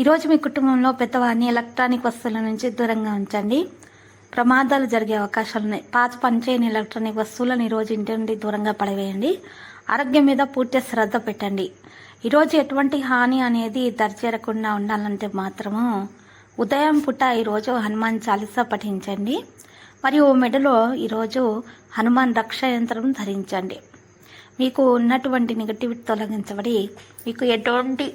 ఈరోజు మీ కుటుంబంలో పెద్దవారిని ఎలక్ట్రానిక్ వస్తువుల నుంచి దూరంగా ఉంచండి. ప్రమాదాలు జరిగే అవకాశాలు ఉన్నాయి. పాత పనిచేయని ఎలక్ట్రానిక్ వస్తువులను ఈరోజు ఇంటి నుండి దూరంగా పడవేయండి. ఆరోగ్యం మీద పూర్తి శ్రద్ధ పెట్టండి. ఈరోజు ఎటువంటి హాని అనేది దరిచేరకుండా ఉండాలంటే మాత్రము ఉదయం పూట ఈరోజు హనుమాన్ చాలీసా పఠించండి. మరియు మెడలో ఈరోజు హనుమాన్ రక్ష యంత్రం ధరించండి. మీకు ఉన్నటువంటి నెగటివిటీ తొలగించబడి మీకు ఎటువంటి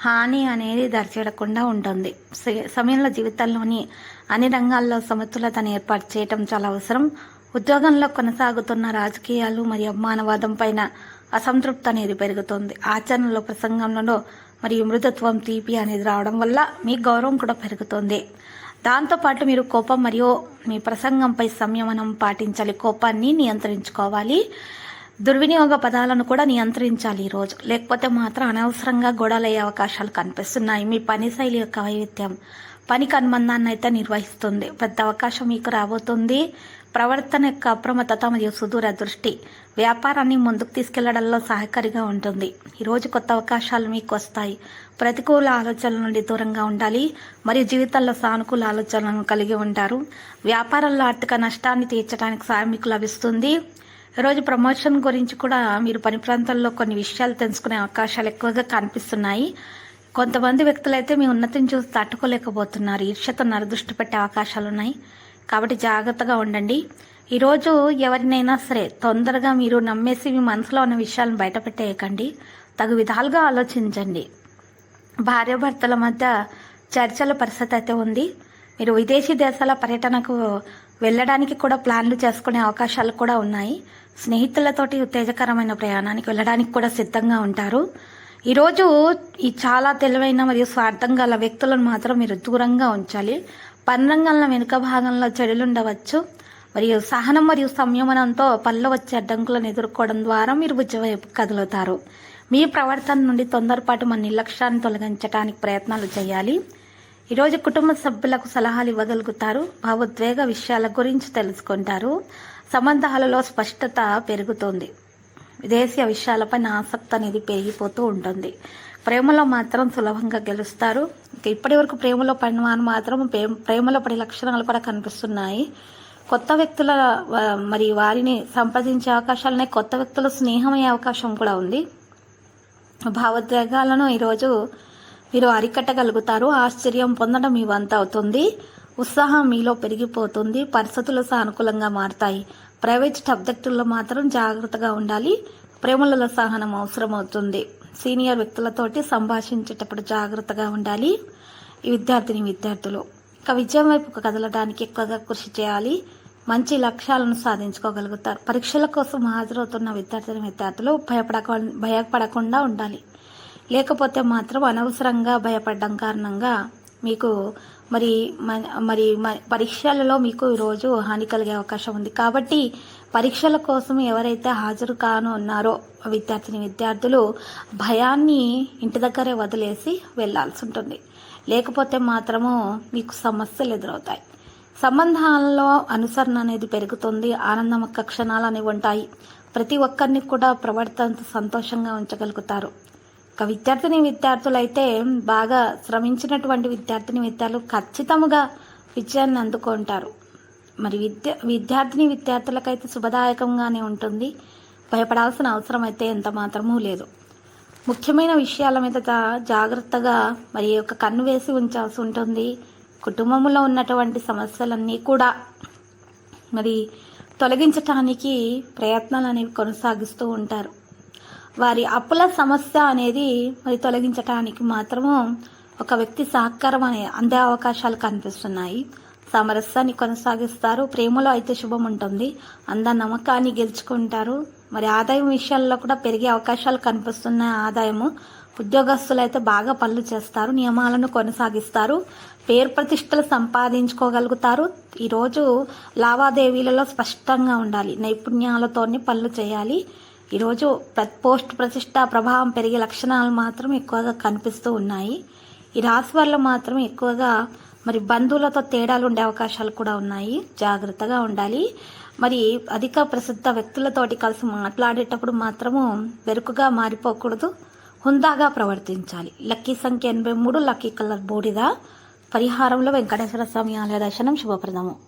హాని అనేది దర్చేయకుండా ఉంటుంది. సమయంలో జీవితంలోని అన్ని రంగాల్లో సమతులతను ఏర్పాటు చేయటం చాలా అవసరం. ఉద్యోగంలో కొనసాగుతున్న రాజకీయాలు మరియు మానవాదం పైన అసంతృప్తి అనేది పెరుగుతుంది. ఆచరణలో ప్రసంగంలో మరియు మృదత్వం తీపి అనేది రావడం వల్ల మీ గౌరవం కూడా పెరుగుతుంది. దాంతోపాటు మీరు కోపం మరియు మీ ప్రసంగంపై సంయమనం పాటించాలి. కోపాన్ని నియంత్రించుకోవాలి. దుర్వినియోగ పదాలను కూడా నియంత్రించాలి ఈరోజు లేకపోతే మాత్రం అనవసరంగా గొడవలయ్యే అవకాశాలు కనిపిస్తున్నాయి. మీ పని శైలి యొక్క వైవిధ్యం పనికి అనుబంధాన్ని అయితే నిర్వహిస్తుంది. పెద్ద అవకాశం మీకు రాబోతుంది. ప్రవర్తన యొక్క అప్రమత్తత మరియు సుదూర దృష్టి వ్యాపారాన్ని ముందుకు తీసుకెళ్ళడంలో సహకారిగా ఉంటుంది. ఈరోజు కొత్త అవకాశాలు మీకు వస్తాయి. ప్రతికూల ఆలోచనల నుండి దూరంగా ఉండాలి. మరియు జీవితంలో సానుకూల ఆలోచనలను కలిగి ఉంటారు. వ్యాపారంలో ఆర్థిక నష్టాన్ని తీర్చడానికి సాయం మీకు లభిస్తుంది. ఈరోజు ప్రమోషన్ గురించి కూడా మీరు పని ప్రాంతాల్లో కొన్ని విషయాలు తెలుసుకునే అవకాశాలు ఎక్కువగా కనిపిస్తున్నాయి. కొంతమంది వ్యక్తులైతే మీ ఉన్నతిని చూసి తట్టుకోలేకపోతున్నారు. ఈర్ష్యత నరదృష్టి పెట్టే అవకాశాలు ఉన్నాయి కాబట్టి జాగ్రత్తగా ఉండండి. ఈరోజు ఎవరినైనా సరే తొందరగా మీరు నమ్మేసి మీ మనసులో ఉన్న విషయాలను బయటపెట్టేయకండి తగు విధాలుగా ఆలోచించండి. భార్యాభర్తల మధ్య చర్చల పరిస్థితి అయితే ఉంది. మీరు విదేశీ దేశాల పర్యటనకు వెళ్ళడానికి కూడా ప్లాన్లు చేసుకునే అవకాశాలు కూడా ఉన్నాయి. స్నేహితులతోటి ఉత్తేజకరమైన ప్రయాణానికి వెళ్ళడానికి కూడా సిద్ధంగా ఉంటారు. ఈరోజు ఈ చాలా తెలివైన మరియు స్వార్థం గల వ్యక్తులను మాత్రం మీరు దూరంగా ఉంచాలి. పన్నంగంలో వెనుక భాగంలో చెడులుండవచ్చు. మరియు సహనం మరియు సంయమనంతో పళ్ళు వచ్చే అడ్డంకులను ఎదుర్కోవడం ద్వారా మీరు విజయ వైపు కదులుతారు. మీ ప్రవర్తన నుండి తొందరపాటు మన నిర్లక్ష్యాన్ని తొలగించడానికి ప్రయత్నాలు చేయాలి. ఈరోజు కుటుంబ సభ్యులకు సలహాలు ఇవ్వగలుగుతారు భావోద్వేగ విషయాల గురించి తెలుసుకుంటారు. సంబంధాలలో స్పష్టత పెరుగుతుంది. విదేశీయ విషయాలపైన ఆసక్తి అనేది పెరిగిపోతూ ఉంటుంది. ప్రేమలో మాత్రం సులభంగా గెలుస్తారు. ఇప్పటి వరకు ప్రేమలో పడిన వారు మాత్రం ప్రేమలో పడే లక్షణాలు కూడా కనిపిస్తున్నాయి. కొత్త వ్యక్తుల మరి వారిని సంప్రదించే అవకాశాలనే కొత్త వ్యక్తుల స్నేహమయ్యే అవకాశం కూడా ఉంది. భావోద్వేగాలను ఈరోజు మీరు అరికట్టగలుగుతారు ఆశ్చర్యం పొందడం మీ వంత అవుతుంది. ఉత్సాహం మీలో పెరిగిపోతుంది పరిస్థితులు సానుకూలంగా మారుతాయి. ప్రైవేట్ సబ్జెక్టుల్లో మాత్రం జాగ్రత్తగా ఉండాలి. ప్రేమలలో సహనం అవసరం అవుతుంది సీనియర్ వ్యక్తులతోటి సంభాషించేటప్పుడు జాగ్రత్తగా ఉండాలి. ఈ విద్యార్థిని విద్యార్థులు ఇక విజయం వైపు కదలడానికి ఎక్కువగా కృషి చేయాలి. మంచి లక్ష్యాలను సాధించుకోగలుగుతారు. పరీక్షల కోసం హాజరవుతున్న విద్యార్థిని విద్యార్థులు భయపడక భయపడకుండా ఉండాలి. లేకపోతే మాత్రం అనవసరంగా భయపడడం కారణంగా మీకు మరి మ- మరి పరీక్షలలో మీకు ఈరోజు హాని కలిగే అవకాశం ఉంది. కాబట్టి పరీక్షల కోసం ఎవరైతే హాజరు కాను ఉన్నారో విద్యార్థిని విద్యార్థులు భయాన్ని ఇంటి దగ్గరే వదిలేసి వెళ్ళాల్సి ఉంటుంది. లేకపోతే మాత్రము మీకు సమస్యలు ఎదురవుతాయి. సంబంధాలలో అనుసరణ అనేది పెరుగుతుంది. ఆనందమక్క క్షణాలు అనేవి ఉంటాయి. ప్రతి ఒక్కరిని కూడా ప్రవర్తనతో సంతోషంగా ఉంచగలుగుతారు. ఒక విద్యార్థిని విద్యార్థులైతే బాగా శ్రమించినటువంటి విద్యార్థిని విద్యార్థులు ఖచ్చితంగా విజయాన్ని అందుకుంటారు. మరి విద్య విద్యార్థిని విద్యార్థులకైతే శుభదాయకంగానే ఉంటుంది. భయపడాల్సిన అవసరం అయితే ఎంత మాత్రమూ లేదు. ముఖ్యమైన విషయాల మీద జాగ్రత్తగా మరి ఒక కన్ను వేసి ఉంచాల్సి ఉంటుంది. కుటుంబంలో ఉన్నటువంటి సమస్యలన్నీ కూడా మరి తొలగించటానికి ప్రయత్నాలు అనేవి కొనసాగిస్తూ ఉంటారు. వారి అప్పుల సమస్య అనేది మరి తొలగించటానికి మాత్రము ఒక వ్యక్తి సహకారం అనే అందే అవకాశాలు కనిపిస్తున్నాయి. సామరస్యాన్ని కొనసాగిస్తారు. ప్రేమలో అయితే శుభం ఉంటుంది. అంద నమ్మకాన్ని గెలుచుకుంటారు. మరి ఆదాయం విషయాల్లో కూడా పెరిగే అవకాశాలు కనిపిస్తున్నాయి. ఆదాయము ఉద్యోగస్తులు అయితే బాగా పనులు చేస్తారు. నియమాలను కొనసాగిస్తారు. పేరు ప్రతిష్టలు సంపాదించుకోగలుగుతారు. ఈరోజు లావాదేవీలలో స్పష్టంగా ఉండాలి. నైపుణ్యాలతోనే పనులు చేయాలి. ఈరోజు పోస్ట్ ప్రతిష్ట ప్రభావం పెరిగే లక్షణాలు మాత్రం ఎక్కువగా కనిపిస్తూ ఉన్నాయి. ఈ రాశి వల్ల మాత్రం ఎక్కువగా మరి బంధువులతో తేడాలు ఉండే అవకాశాలు కూడా ఉన్నాయి. జాగ్రత్తగా ఉండాలి. మరి అధిక ప్రసిద్ధ వ్యక్తులతోటి కలిసి మాట్లాడేటప్పుడు మాత్రము వెరుకుగా మారిపోకూడదు. హుందాగా ప్రవర్తించాలి. లక్కీ సంఖ్య ఎనభై మూడు లక్కీ కలర్ బూడిద. పరిహారంలో వెంకటేశ్వర స్వామి ఆలయ దర్శనం శుభప్రదము.